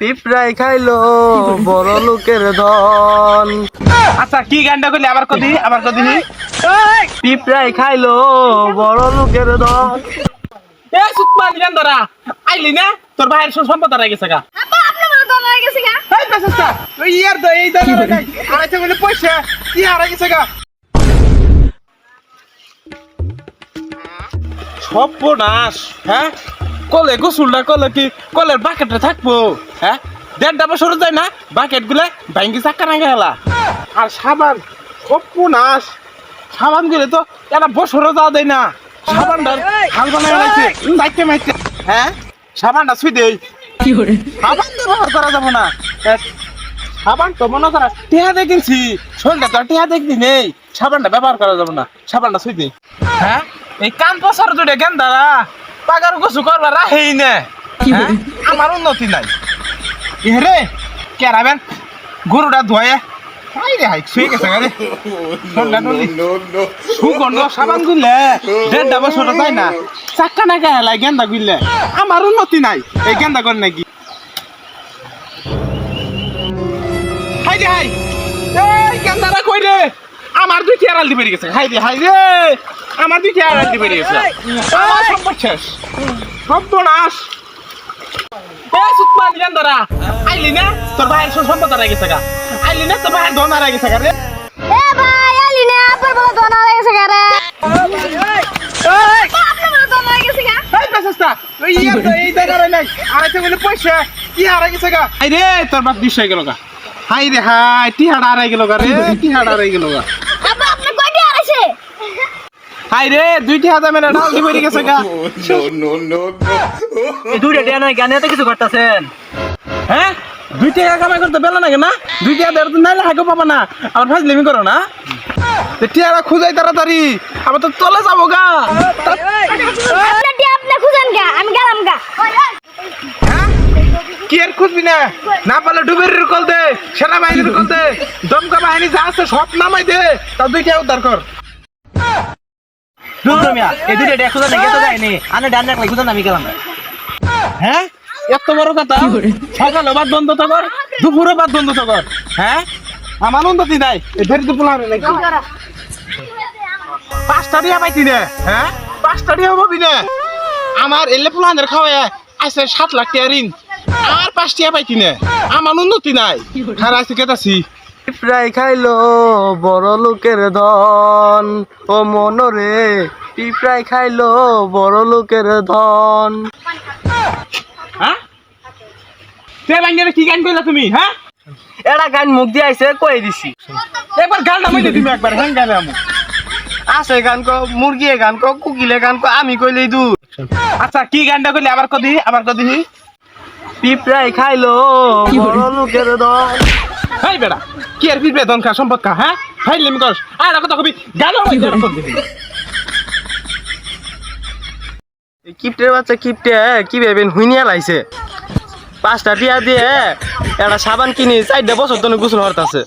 পিঁপড়াই খাইলো বড় লোকের ধন। আচ্ছা কি গানটা করলি? আবার কদি আবার কদি। পিঁপড়াই খাইলো বড় লোকের ধন। এ সুতমান গান ধরা আইলি না? তোর ভাইয়ের সব সম্পদ হারাই গেছে গা। পয়সা কি হারাই গেছে গা? সর্বনাশ হ্যাঁ? কলে গোসুলটা কলে কি কলের বাকেটে থাকব? হ্যাঁ? দেড়টা বছর যায় না বাকেট গুলে ভাঙ্গি চাক্কা না গেলা আর সাবান সর্বনাশ সাবান গুলে তো একটা বছরও যাওয়া দেয় না। সাবানটা হাল বানায় লাগছে চাইতে মাইতে হ্যাঁ? সাবানটা ছুই দেই। কি করে? সাবান তো ব্যবহার করা যাব না। সাবান তো মনে করা টেহা দিয়ে কিনছি। শরীরটা তো টেহা দেখবি নেই। সাবানটা ব্যবহার করা যাব না। সাবানটা ছুই দিই। হ্যাঁ? এই কান দুটে কেন দাঁড়া পাগার গোসু করবার রাহেই নে? আমার উন্নতি নাই। ইহরে কেরাবেন গরুটা ধোয়ে রে হাই ছুঁয়ে গেছে গাড়ি ঠান্ডা ঠান্ডি সুগন্ধ সাবান গুললে দেড়টা বছর তাই না। চাক্কা না গায়ে লাই গেন্দা গুললে আমার উন্নতি নাই। এই গেন্দা কর নাকি? হাই রে হাই। এই গেন্দারা কই রে আমার দুই চেয়ারাল দিবে গেছে। হাই রে হাই রে। আমার দুই চেয়ারাল দিবে গেছে। আমার সম্পদ শেষ। সর্বনাশ। এ সুতমান গেন্দারা আইলি না? তোর ভাইয়ের সব সম্পদ হারাই গেছে গা। আইলি না? তোর ভাইয়ের ধন হারাই গেছে গা রে। এ ভাই আলি না? বলে গেছে গা রে। আপনি এই এই বলে কি হারাই গেছে গা? হাই রে তোর বাপ দিশ হয়ে গেল গা। হাই রে হাই টি হাড়া হারাই গেল গা রে টি হাড়া হারাই গেল গা। হাই রে দুইটি হাজার মেলা ডাল দি বেরিয়ে গেছে গা। এই দুইটা টিয়া নয় গানে তো কিছু করতেছেন? হ্যাঁ? দুই টাকা কামাই করতে বেলা নাকি না? দুই টাকা দেড় নাইলে হাগো পাবা না আমার ফাইজ লিমি করো না? তো টিয়ারা খুঁজাই তাড়াতাড়ি। আবার তো তলে যাব গা। আপনি খুঁজেন গা আমি গেলাম গা। হ্যাঁ? কি আর খুঁজবি না? না পারলে ডুবের কল দে সেনাবাহিনীর কল দে। দমকা বাহিনী যা আছে সব নামাই দে। তা দুইটা উদ্ধার কর। দুটো মিয়া এই দুইটা টিয়া খুঁজে নাকি তো যায়নি আনে ডান রাখলে খুঁজে আমি গেলাম হ্যাঁ? এত বড় কথা? সকালে বাদ বন্ধ তো কর দুপুরে বাদ বন্ধ তো কর হ্যাঁ? আমার উন্নতি নাই? এই ধরে দুপুর নাকি? পাঁচটা দিয়া পাইতি না হ্যাঁ? পাঁচটা দিয়া হবি না। আমার এলে পোলানের খাওয়ায় আছে সাত লাখ টাকা ঋণ। আর পাঁচ টাকা পাইতি না। আমার উন্নতি নাই? কেতাছি পিঁপড়াই খাইলো বড় লোকের ধন। ও মনরে পিঁপড়াই খাইলো বড় লোকের ধন। হ্যাঁ? কি গান কইলা তুমি হ্যাঁ? এটা গান মুখ দিয়ে আইছে কই দিছি। একবার গানটা মইলে তুমি একবার হ্যাঁ গানে আমু। আছে গান ক মুরগি গান ক কুকিলে গান ক আমি কইলেই দু আচ্ছা কি গানটা কইলে আবার কদি আবার কদি পিঁপড়াই খাইলো বড় লোকের ধন। হাই বেড়া। কি আর ফিরবে খা সম্পদ খা হ্যাঁ? ফাইল লিম করস আর কথা কবি গালো হই তোর কবি এই কিপটের বাচ্চা কিপটে কি ভেবেন হুইনিয়া লাইছে। পাঁচটা টিয়া দিয়ে একটা সাবান কিনি চারটা বছর ধরে গোসল হরতাছে।